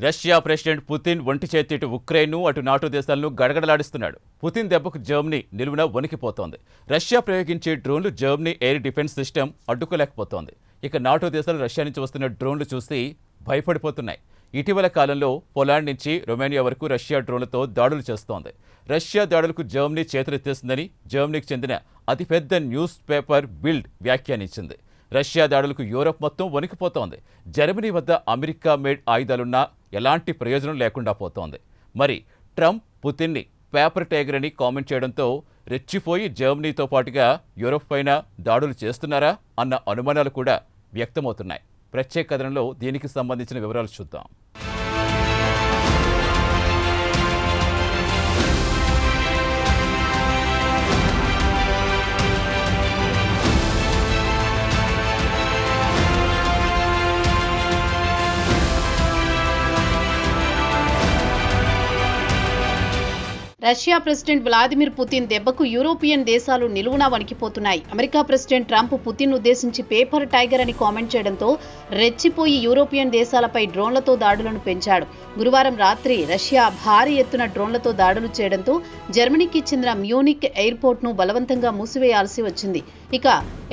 Russia president Putin ఒంటి చేతి ఇటు ఉక్రెయిన్ను అటు నాటో దేశాలను గడగడలాడిస్తున్నాడు. పుతిన్ దెబ్బకు జర్మనీ నిలువున వణికిపోతోంది. రష్యా ప్రయోగించే డ్రోన్లు జర్మనీ ఎయిర్ డిఫెన్స్ సిస్టమ్ అడ్డుకోలేకపోతోంది. ఇక నాటో దేశాలు రష్యా నుంచి వస్తున్న డ్రోన్లు చూసి భయపడిపోతున్నాయి. ఇటీవల కాలంలో పొలాండ్ నుంచి రొమేనియా వరకు రష్యా డ్రోన్లతో దాడులు చేస్తోంది. రష్యా దాడులకు జర్మనీ చేతులెత్తేస్తుందని జర్మనీకి చెందిన అతిపెద్ద న్యూస్ పేపర్ బిల్డ్ వ్యాఖ్యానించింది. రష్యా దాడులకు యూరప్ మొత్తం వణికిపోతోంది. జర్మనీ వద్ద అమెరికా మేడ్ ఆయుధాలున్నా ఎలాంటి ప్రయోజనం లేకుండా పోతోంది. మరి ట్రంప్ పుతిన్ని పేపర్ టైగర్ అని కామెంట్ చేయడంతో రెచ్చిపోయి జర్మనీతో పాటుగా యూరప్ పైన దాడులు చేస్తున్నారా అన్న అనుమానాలు కూడా వ్యక్తమవుతున్నాయి. ప్రత్యేక కథనంలో దీనికి సంబంధించిన వివరాలు చూద్దాం. రష్యా ప్రెసిడెంట్ వ్లాదిమిర్ పుతిన్ దెబ్బకు యూరోపియన్ దేశాలు నిలువునా వణికిపోతున్నాయి. అమెరికా ప్రెసిడెంట్ ట్రంప్ పుతిన్ ఉద్దేశించి పేపర్ టైగర్ అని కామెంట్ చేయడంతో రెచ్చిపోయి యూరోపియన్ దేశాలపై డ్రోన్లతో దాడులను పెంచాడు. గురువారం రాత్రి రష్యా భారీ ఎత్తున డ్రోన్లతో దాడులు చేయడంతో జర్మనీకి చెందిన మ్యూనిక్ ఎయిర్పోర్ట్ను బలవంతంగా మూసివేయాల్సి వచ్చింది. ఇక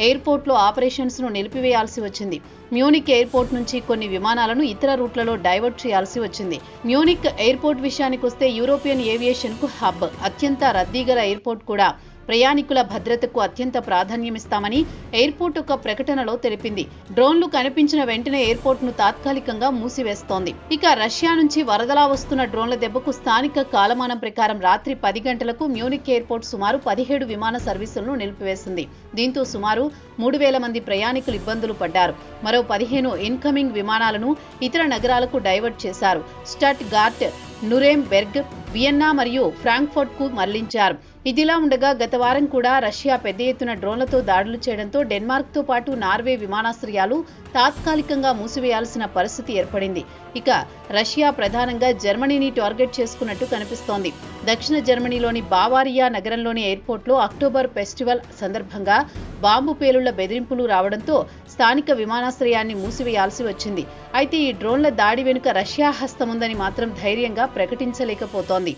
ఎయిర్పోర్ట్లో ఆపరేషన్స్ను నిలిపివేయాల్సి వచ్చింది. మ్యూనిక్ ఎయిర్పోర్ట్ నుంచి కొన్ని విమానాలను ఇతర రూట్లలో డైవర్ట్ చేయాల్సి వచ్చింది. మ్యూనిక్ ఎయిర్పోర్ట్ విషయానికి వస్తే యూరోపియన్ ఏవియేషన్కు హబ్. అత్యంత రద్దీగల ఎయిర్పోర్ట్ కూడా ప్రయాణికుల భద్రతకు అత్యంత ప్రాధాన్యమిస్తామని ఎయిర్పోర్ట్ ఒక ప్రకటనలో తెలిపింది. డ్రోన్లు కనిపించిన వెంటనే ఎయిర్పోర్ట్ను తాత్కాలికంగా మూసివేస్తోంది. ఇక రష్యా నుంచి వరదలా వస్తున్న డ్రోన్ల దెబ్బకు స్థానిక కాలమానం ప్రకారం రాత్రి పది గంటలకు మ్యూనిక్ ఎయిర్పోర్ట్ సుమారు పదిహేడు విమాన సర్వీసులను నిలిపివేసింది. దీంతో సుమారు మూడు వేల మంది ప్రయాణికులు ఇబ్బందులు పడ్డారు. మరో పదిహేను ఇన్కమింగ్ విమానాలను ఇతర నగరాలకు డైవర్ట్ చేశారు. స్టట్ గార్ట్ నురేంబెర్గ్ వియన్నా మరియు ఫ్రాంక్ఫర్ట్కు మరలించారు. ఇదిలా ఉండగా గత వారం కూడా రష్యా పెద్ద ఎత్తున డ్రోన్లతో దాడులు చేయడంతో డెన్మార్క్తో పాటు నార్వే విమానాశ్రయాలు తాత్కాలికంగా మూసివేయాల్సిన పరిస్థితి ఏర్పడింది. ఇక రష్యా ప్రధానంగా జర్మనీని టార్గెట్ చేసుకున్నట్టు కనిపిస్తోంది. దక్షిణ జర్మనీలోని బావారియా నగరంలోని ఎయిర్పోర్ట్లో అక్టోబర్ ఫెస్టివల్ సందర్భంగా బాంబు పేలుళ్ళ బెదిరింపులు రావడంతో స్థానిక విమానాశ్రయాన్ని మూసివేయాల్సి వచ్చింది. అయితే ఈ డ్రోన్ల దాడి వెనుక రష్యా హస్తముందని మాత్రం ధైర్యంగా ప్రకటించలేకపోతోంది.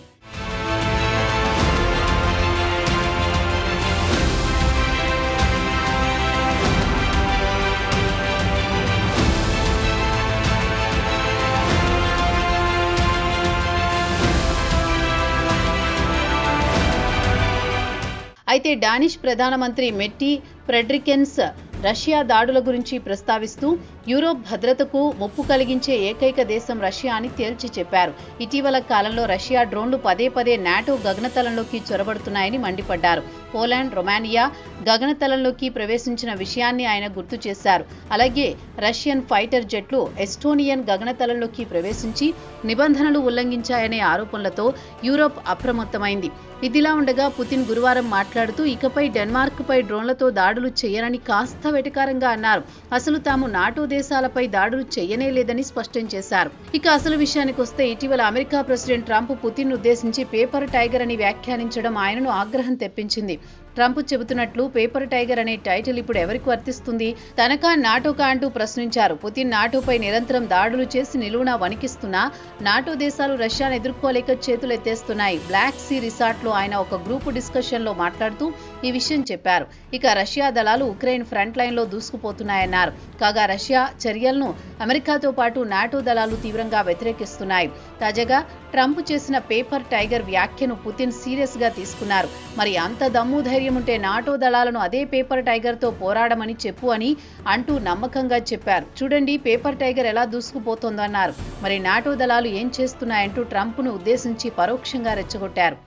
అయితే డానిష్ ప్రధానమంత్రి మెట్టి ఫ్రెడ్రికెన్స్ రష్యా దాడుల గురించి ప్రస్తావిస్తూ యూరోప్ భద్రతకు ముప్పు కలిగించే ఏకైక దేశం రష్యా అని తేల్చి చెప్పారు. ఇటీవల కాలంలో రష్యా డ్రోన్లు పదే పదే నాటో గగనతలంలోకి చొరబడుతున్నాయని మండిపడ్డారు. పోలాండ్ రొమానియా గగనతలంలోకి ప్రవేశించిన విషయాన్ని ఆయన గుర్తు చేశారు. అలాగే రష్యన్ ఫైటర్ జెట్లు ఎస్టోనియన్ గగనతలంలోకి ప్రవేశించి నిబంధనలు ఉల్లంఘించాయనే ఆరోపణలతో యూరోప్ అప్రమత్తమైంది. ఇదిలా ఉండగా పుతిన్ గురువారం మాట్లాడుతూ ఇకపై డెన్మార్క్పై డ్రోన్లతో దాడులు చేయరని కాస్త వెటకారంగా అన్నారు. అసలు తాము నాటో దేశాలపై దాడులు చేయనే లేదని స్పష్టం చేశారు. ఇక అసలు విషయానికి వస్తే ఇటీవల అమెరికా ప్రెసిడెంట్ ట్రంప్ పుతిన్ ఉద్దేశించి పేపర్ టైగర్ అని వ్యాఖ్యానించడం ఆయనను ఆగ్రహం తెప్పించింది. ట్రంప్ చెబుతున్నట్లు పేపర్ టైగర్ అనే టైటిల్ ఇప్పుడు ఎవరికి వర్తిస్తుంది? తనకా నాటోకా అంటూ ప్రశ్నించారు. పుతిన్ నాటోపై నిరంతరం దాడులు చేసి నిలువునా వణికిస్తున్నా నాటో దేశాలు రష్యాను ఎదుర్కోలేక చేతులెత్తేస్తున్నాయి. బ్లాక్ సీ రిసార్ట్లో ఆయన ఒక గ్రూపు డిస్కషన్లో మాట్లాడుతూ ఈ విషయం చెప్పారు. ఇక రష్యా దళాలు ఉక్రెయిన్ ఫ్రంట్ లైన్లో దూసుకుపోతున్నాయన్నారు. కాగా రష్యా చర్యలను అమెరికాతో పాటు నాటో దళాలు తీవ్రంగా వ్యతిరేకిస్తున్నాయి. తాజాగా ట్రంప్ చేసిన పేపర్ టైగర్ వ్యాఖ్యను పుతిన్ సీరియస్గా తీసుకున్నారు. మరి అంత దమ్ము ధైర్యం ఉంటే నాటో దళాలను అదే పేపర్ టైగర్తో పోరాడమని చెప్పు అని అంటూ నమ్మకంగా చెప్పారు. చూడండి పేపర్ టైగర్ ఎలా దూసుకుపోతోందన్నారు. మరి నాటో దళాలు ఏం చేస్తున్నాయంటూ ట్రంప్ను ఉద్దేశించి పరోక్షంగా రెచ్చగొట్టారు.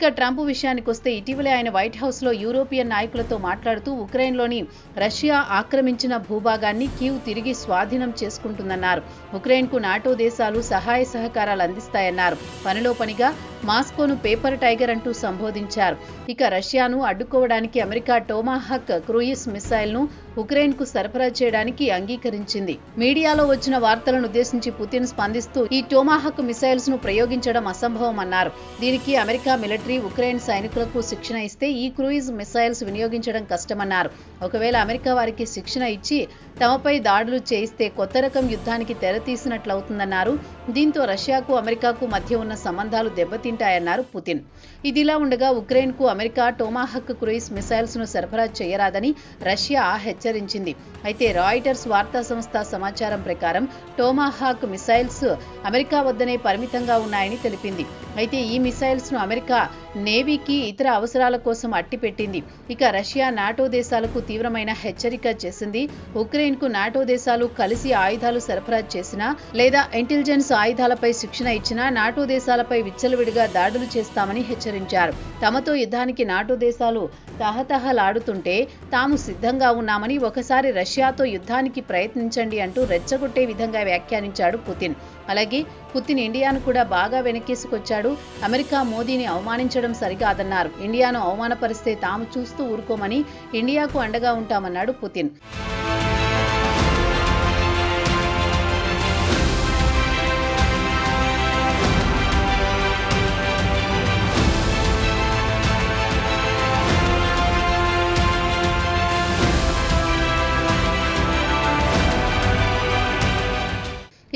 ఇక ట్రంప్ విషయానికి వస్తే ఇటీవలే ఆయన వైట్ హౌస్లో యూరోపియన్ నాయకులతో మాట్లాడుతూ ఉక్రెయిన్లోని రష్యా ఆక్రమించిన భూభాగాన్ని కీవ్ తిరిగి స్వాధీనం చేసుకుంటుందన్నారు. ఉక్రెయిన్కు నాటో దేశాలు సహాయ సహకారాలు అందిస్తాయన్నారు. పనిలో పనిగా మాస్కోను పేపర్ టైగర్ అంటూ సంబోధించారు. ఇక రష్యాను అడ్డుకోవడానికి అమెరికా టోమాహక్ క్రూయిస్ మిసైల్ను ఉక్రెయిన్కు సరఫరా చేయడానికి అంగీకరించింది. మీడియాలో వచ్చిన వార్తలను ఉద్దేశించి పుతిన్ స్పందిస్తూ ఈ టోమాహక్ మిసైల్స్ను ప్రయోగించడం అసంభవం అన్నారు దీనికి అమెరికా మిలిటరీ ఉక్రెయిన్ సైనికులకు శిక్షణ ఇస్తే ఈ క్రూయిజ్ మిసైల్స్ వినియోగించడం కష్టమన్నారు. ఒకవేళ అమెరికా వారికి శిక్షణ ఇచ్చి తమపై దాడులు చేయిస్తే కొత్త రకం యుద్ధానికి తెరతీసినట్లవుతుందన్నారు. దీంతో రష్యాకు అమెరికాకు మధ్య ఉన్న సంబంధాలు దెబ్బతింటాయన్నారు పుతిన్. ఇదిలా ఉండగా ఉక్రెయిన్కు అమెరికా టోమాహక్ క్రూయిస్ మిసైల్స్ను సరఫరా చేయరాదని రష్యా హెచ్చరించింది. అయితే రాయిటర్స్ వార్తా సంస్థ సమాచారం ప్రకారం టోమాహాక్ మిసైల్స్ అమెరికా వద్దనే పరిమితంగా ఉన్నాయని తెలిపింది. అయితే ఈ మిసైల్స్ను అమెరికా నేవీకి ఇతర అవసరాల కోసం అట్టిపెట్టింది. ఇక రష్యా నాటో దేశాలకు తీవ్రమైన హెచ్చరిక చేసింది. ఉక్రెయిన్కు నాటో దేశాలు కలిసి ఆయుధాలు సరఫరా చేసినా లేదా ఇంటెలిజెన్స్ ఆయుధాలపై శిక్షణ ఇచ్చినా నాటో దేశాలపై విచ్చలవిడిగా దాడులు చేస్తామని హెచ్చరించారు. తమతో యుద్ధానికి నాటో దేశాలు తహతహలాడుతుంటే తాము సిద్ధంగా ఉన్నామని ఒకసారి రష్యాతో యుద్ధానికి ప్రయత్నించండి అంటూ రెచ్చగొట్టే విధంగా వ్యాఖ్యానించాడు పుతిన్. అలాగే పుతిన్ ఇండియాను కూడా బాగా వెనకేసుకొచ్చాడు అమెరికా మోదీని అవమానించడం సరికాదన్నారు. ఇండియాను అవమానపరిస్తే తాము చూస్తూ ఊరుకోమని ఇండియాకు అండగా ఉంటామన్నాడు పుతిన్.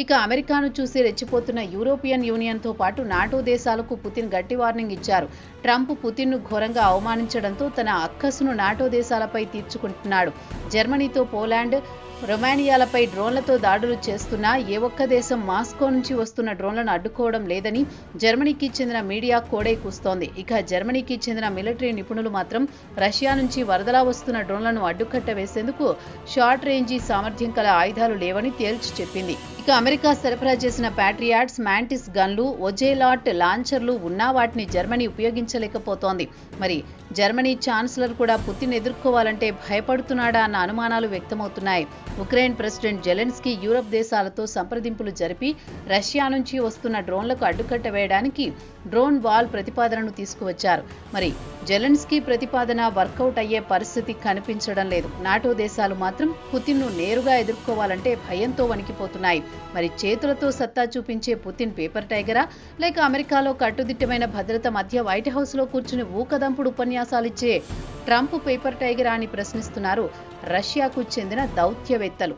ఇక అమెరికాను చూసి రెచ్చిపోతున్న యూరోపియన్ యూనియన్తో పాటు నాటో దేశాలకు పుతిన్ గట్టి వార్నింగ్ ఇచ్చారు. ట్రంప్ పుతిన్ను ఘోరంగా అవమానించడంతో తన అక్కసును నాటో దేశాలపై తీర్చుకుంటున్నాడు. జర్మనీతో పోలాండ్ రొమానియాలపై డ్రోన్లతో దాడులు చేస్తున్నా ఏ ఒక్క దేశం మాస్కో నుంచి వస్తున్న డ్రోన్లను అడ్డుకోవడం లేదని జర్మనీకి చెందిన మీడియా కోడై కూస్తోంది. ఇక జర్మనీకి చెందిన మిలిటరీ నిపుణులు మాత్రం రష్యా నుంచి వరదలా వస్తున్న డ్రోన్లను అడ్డుకట్ట వేసేందుకు షార్ట్ రేంజీ సామర్థ్యం కల ఆయుధాలు లేవని తేల్చి చెప్పింది. ఇక అమెరికా సరఫరా చేసిన ప్యాట్రియాట్స్ మ్యాంటిస్ గన్లు ఒజేలాట్ లాంచర్లు ఉన్నా వాటిని జర్మనీ ఉపయోగించలేకపోతోంది. మరి జర్మనీ ఛాన్సలర్ కూడా పుతిన్ ఎదుర్కోవాలంటే భయపడుతున్నాడా అన్న అనుమానాలు వ్యక్తమవుతున్నాయి. ఉక్రెయిన్ ప్రెసిడెంట్ జెలెన్స్కీ యూరప్ దేశాలతో సంప్రదింపులు జరిపి రష్యా నుంచి వస్తున్న డ్రోన్లకు అడ్డుకట్ట వేయడానికి డ్రోన్ వాల్ ప్రతిపాదనను తీసుకువచ్చారు. మరి జెలెన్స్కీ ప్రతిపాదన వర్కౌట్ అయ్యే పరిస్థితి కనిపించడం లేదు. నాటో దేశాలు మాత్రం పుతిన్ను నేరుగా ఎదుర్కోవాలంటే భయంతో వణికిపోతున్నాయి. మరి చేతులతో సత్తా చూపించే పుతిన్ పేపర్ టైగరా? లేక అమెరికాలో కట్టుదిట్టమైన భద్రత మధ్య వైట్ హౌస్లో కూర్చుని ఊకదంపుడు ఉపన్యాసాలిచ్చే ట్రంప్ పేపర్ టైగరా అని ప్రశ్నిస్తున్నారు రష్యాకు చెందిన దౌత్యవేత్తలు.